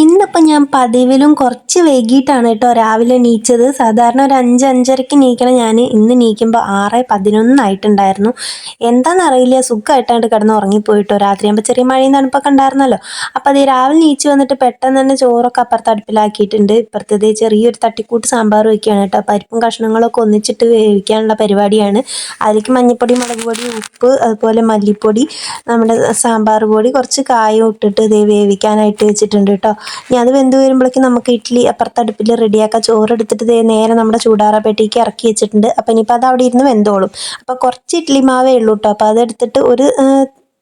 ഇന്നിപ്പോൾ ഞാൻ പതിവിലും കുറച്ച് വൈകിട്ടാണ് കേട്ടോ രാവിലെ നീച്ചത്. സാധാരണ ഒരു അഞ്ച് അഞ്ചരയ്ക്ക് നീക്കണം. ഞാൻ ഇന്ന് നീക്കുമ്പോൾ ആറ് പതിനൊന്നായിട്ടുണ്ടായിരുന്നു. എന്താണെന്നറിയില്ല സുഖമായിട്ടാണ് കിടന്ന് ഉറങ്ങിപ്പോയിട്ടോ. രാത്രിയാകുമ്പോൾ ചെറിയ മഴയും തണുപ്പൊക്കെ ഉണ്ടായിരുന്നല്ലോ. അപ്പോൾ അത് രാവിലെ നീച്ച് വന്നിട്ട് പെട്ടെന്ന് തന്നെ ചോറൊക്കെ അപ്പുറത്ത് അടുപ്പിലാക്കിയിട്ടുണ്ട്. ഇപ്പുറത്തത് ചെറിയൊരു തട്ടിക്കൂട്ട് സാമ്പാർ വയ്ക്കുകയാണ് കേട്ടോ. പരിപ്പും കഷ്ണങ്ങളൊക്കെ ഒന്നിച്ചിട്ട് വേവിക്കാനുള്ള പരിപാടിയാണ്. അതിലേക്ക് മഞ്ഞൾപ്പൊടി മുളക് പൊടി ഉപ്പ് അതുപോലെ മല്ലിപ്പൊടി നമ്മുടെ സാമ്പാർ പൊടി കുറച്ച് കായം ഇട്ടിട്ട് ഇതേ വേവിക്കാനായിട്ട് വെച്ചിട്ടുണ്ട് കേട്ടോ. ഇനി അത് വെന്ത് വരുമ്പോഴേക്കും നമുക്ക് ഇഡ്ഡലി അപ്പുറത്ത് അടുപ്പിൽ റെഡിയാക്കാം. ചോറ് എടുത്തിട്ട് ഇതേ നേരെ നമ്മുടെ ചൂടാറ പെട്ടിക്ക് ഇറക്കി വെച്ചിട്ടുണ്ട്. അപ്പം ഇനിയിപ്പോൾ അത് അവിടെ ഇരുന്ന് വെന്തോളും. അപ്പോൾ കുറച്ച് ഇഡ്ഡലി മാവേ ഉള്ളൂ കേട്ടോ. അപ്പോൾ അതെടുത്തിട്ട് ഒരു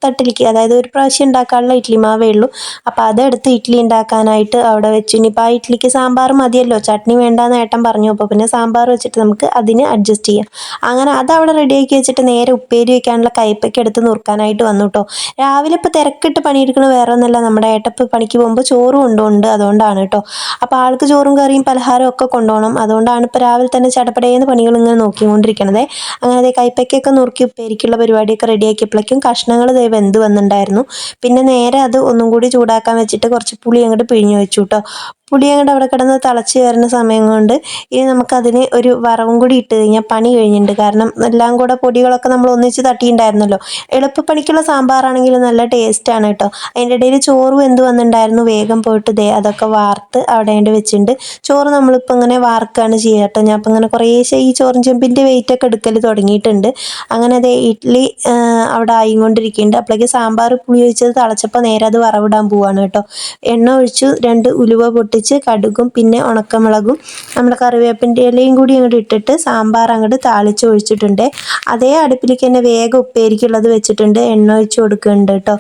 തട്ടിലേക്ക് അതായത് ഒരു പ്രാവശ്യം ഉണ്ടാക്കാനുള്ള ഇഡ്ഡലി മാവേ ഉള്ളൂ. അപ്പോൾ അതെടുത്ത് ഇഡ്ഡലി ഉണ്ടാക്കാനായിട്ട് അവിടെ വെച്ചു. ഇനിയിപ്പോൾ ആ ഇഡ്ഡലിക്ക് സാമ്പാർ മതിയല്ലോ. ചട്നി വേണ്ടാന്ന് ഏട്ടൻ പറഞ്ഞു. അപ്പോൾ പിന്നെ സാമ്പാർ വെച്ചിട്ട് നമുക്ക് അതിന് അഡ്ജസ്റ്റ് ചെയ്യാം. അങ്ങനെ അത് അവിടെ റെഡിയാക്കി വെച്ചിട്ട് നേരെ ഉപ്പേരി വയ്ക്കാനുള്ള കയ്പ്പൊക്കെ എടുത്ത് നുറുക്കാനായിട്ട് വന്നു കേട്ടോ രാവിലെ ഇപ്പോൾ തിരക്കിട്ട് പണിയെടുക്കണ വേറെ ഒന്നല്ല നമ്മുടെ ഏട്ടപ്പ് പണിക്ക് പോകുമ്പോൾ ചോറും ഉണ്ടോണ്ട് അതുകൊണ്ടാണ് കേട്ടോ അപ്പോൾ ആൾക്ക് ചോറും കറിയും പലഹാരവും ഒക്കെ കൊണ്ടുപോകണം. അതുകൊണ്ടാണ് ഇപ്പോൾ രാവിലെ തന്നെ ചടപ്പടയെന്ന് പണികൾ ഇങ്ങനെ നോക്കിക്കൊണ്ടിരിക്കണത്. അങ്ങനെ അതേ കയ്പ്പയ്ക്കൊക്കെ നുറുക്കി ഉപ്പേരിക്കുള്ള പരിപാടിയൊക്കെ റെഡിയാക്കിയപ്പോഴേക്കും കഷ്ണങ്ങൾ വെന്ത് വന്നിട്ടുണ്ടായിരുന്നു പിന്നെ നേരെ അത് ഒന്നും കൂടി ചൂടാക്കാൻ വെച്ചിട്ട് കുറച്ച് പുളി അങ്ങോട്ട് പിഴിഞ്ഞു വെച്ചു കേട്ടോ പുളി അങ്ങോട്ട് അവിടെ കിടന്ന് തിളച്ച് കയറുന്ന സമയം കൊണ്ട് ഇനി നമുക്കതിന് ഒരു വറവും കൂടി ഇട്ട് കഴിഞ്ഞാൽ പണി കഴിഞ്ഞിട്ടുണ്ട്. കാരണം എല്ലാം കൂടെ പൊടികളൊക്കെ നമ്മൾ ഒന്നിച്ച് തട്ടിയിട്ടുണ്ടായിരുന്നല്ലോ. എളുപ്പപ്പണിക്കുള്ള സാമ്പാറാണെങ്കിൽ നല്ല ടേസ്റ്റാണ് കേട്ടോ. അതിന്റെ ഇടയിൽ ചോറ് വെന്ത് വന്നിട്ടുണ്ടായിരുന്നു വേഗം പോയിട്ട് ദേ അതൊക്കെ വാർത്ത് അവിടെ വെച്ചിട്ടുണ്ട്. ചോറ് നമ്മളിപ്പോൾ ഇങ്ങനെ വാർക്കുകയാണ് ചെയ്യുക കേട്ടോ. ഞാൻ അപ്പോൾ ഇങ്ങനെ കുറേശ്ശെ ഈ ചോറും ചെമ്പിന്റെ വെയിറ്റ് ഒക്കെ എടുക്കൽ തുടങ്ങിയിട്ടുണ്ട്. അങ്ങനെ അതേ ഇഡ്ഡലി അവിടെ ആയിക്കൊണ്ടിരിക്കുന്നുണ്ട്. അപ്പോഴേക്ക് സാമ്പാർ പുളി ഒഴിച്ചത് തിളച്ചപ്പോൾ നേരെ അത് വറവിടാൻ പോവാണ് കേട്ടോ. എണ്ണ ഒഴിച്ചു രണ്ട് ഉലുവ പൊട്ടി പൊട്ടിച്ച് കടുകും പിന്നെ ഉണക്കമുളകും നമ്മുടെ കറിവേപ്പിന്റെ ഇലയും കൂടി അങ്ങോട്ട് ഇട്ടിട്ട് സാമ്പാർ അങ്ങോട്ട് താളിച്ച് ഒഴിച്ചിട്ടുണ്ട്. അതേ അടുപ്പിലേക്ക് തന്നെ വേഗം ഉപ്പേരിക്കുള്ളത് വെച്ചിട്ടുണ്ട്. എണ്ണ ഒഴിച്ച് കൊടുക്കുന്നുണ്ട് കേട്ടോ.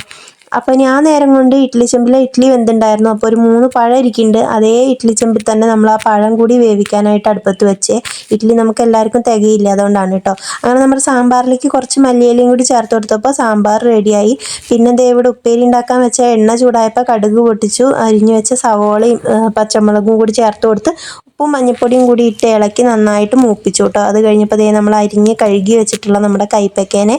അപ്പോൾ ഞാൻ നേരം കൊണ്ട് ഇഡ്ഡലി ചെമ്പിൽ ഇഡ്ഡലി വെന്തുണ്ടായിരുന്നു. അപ്പോൾ ഒരു മൂന്ന് പഴം ഇരിക്കുന്നുണ്ട് അതേ ഇഡ്ഡലി ചെമ്പിൽ തന്നെ നമ്മൾ ആ പഴം കൂടി വേവിക്കാനായിട്ട് അടുപ്പത്ത് വെച്ച്. ഇഡ്ഡലി നമുക്ക് എല്ലാവർക്കും തികയില്ല അതുകൊണ്ടാണ് കേട്ടോ അങ്ങനെ നമ്മുടെ സാമ്പാറിലേക്ക് കുറച്ച് മല്ലിയിലയും കൂടി ചേർത്ത് കൊടുത്തപ്പോൾ സാമ്പാർ റെഡിയായി. പിന്നെ ദേ ഇവിടെ ഉപ്പേരി ഉണ്ടാക്കാൻ വെച്ച എണ്ണ ചൂടായപ്പോൾ കടുക് പൊട്ടിച്ചു. അരിഞ്ഞു വെച്ച സവോളയും പച്ചമുളകും കൂടി ചേർത്ത് കൊടുത്ത് ഉപ്പും മഞ്ഞൾപ്പൊടിയും കൂടി ഇട്ട് ഇളക്കി നന്നായിട്ട് മൂപ്പിച്ചു കേട്ടോ. അത് കഴിഞ്ഞപ്പോൾ ദേ നമ്മൾ അരിഞ്ഞ് കഴുകി വെച്ചിട്ടുള്ള നമ്മുടെ കൈപ്പക്കേനെ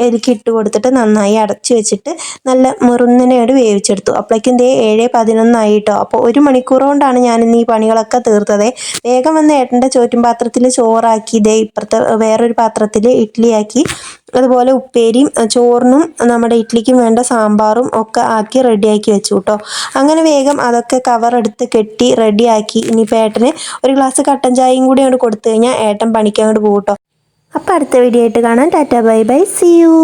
ഇതിലേക്ക് ഇട്ട് കൊടുത്തിട്ട് നന്നായി അടച്ചു വെച്ചിട്ട് നല്ല മുറുന്നനോട് വേവിച്ചെടുത്തു. അപ്പോഴേക്കും ദേ ഏഴ് പതിനൊന്നായി കേട്ടോ. അപ്പോൾ ഒരു മണിക്കൂർ കൊണ്ടാണ് ഞാൻ ഇന്ന് ഈ പണികളൊക്കെ തീർത്തത്. വേഗം വന്ന് ഏട്ടന്റെ ചോറ്റും പാത്രത്തിൽ ചോറാക്കി ദേ ഇപ്പുറത്തെ വേറൊരു പാത്രത്തിൽ ഇഡ്ഡലിയാക്കി അതുപോലെ ഉപ്പേരിയും ചോറിനും നമ്മുടെ ഇഡ്ഡലിക്കും വേണ്ട സാമ്പാറും ഒക്കെ ആക്കി റെഡിയാക്കി വെച്ചു കേട്ടോ അങ്ങനെ വേഗം അതൊക്കെ കവർ എടുത്ത് കെട്ടി റെഡിയാക്കി. ഇനിയിപ്പോൾ ഏട്ടന് ഒരു ഗ്ലാസ് കട്ടൻ ചായയും കൂടി അങ്ങോട്ട് കൊടുത്തു കഴിഞ്ഞാൽ ഏട്ടൻ പണിക്കങ്ങോട്ട് പോകും കേട്ടോ അപ്പോൾ അടുത്ത വീഡിയോ ആയിട്ട് കാണാം. Tata bye bye. See you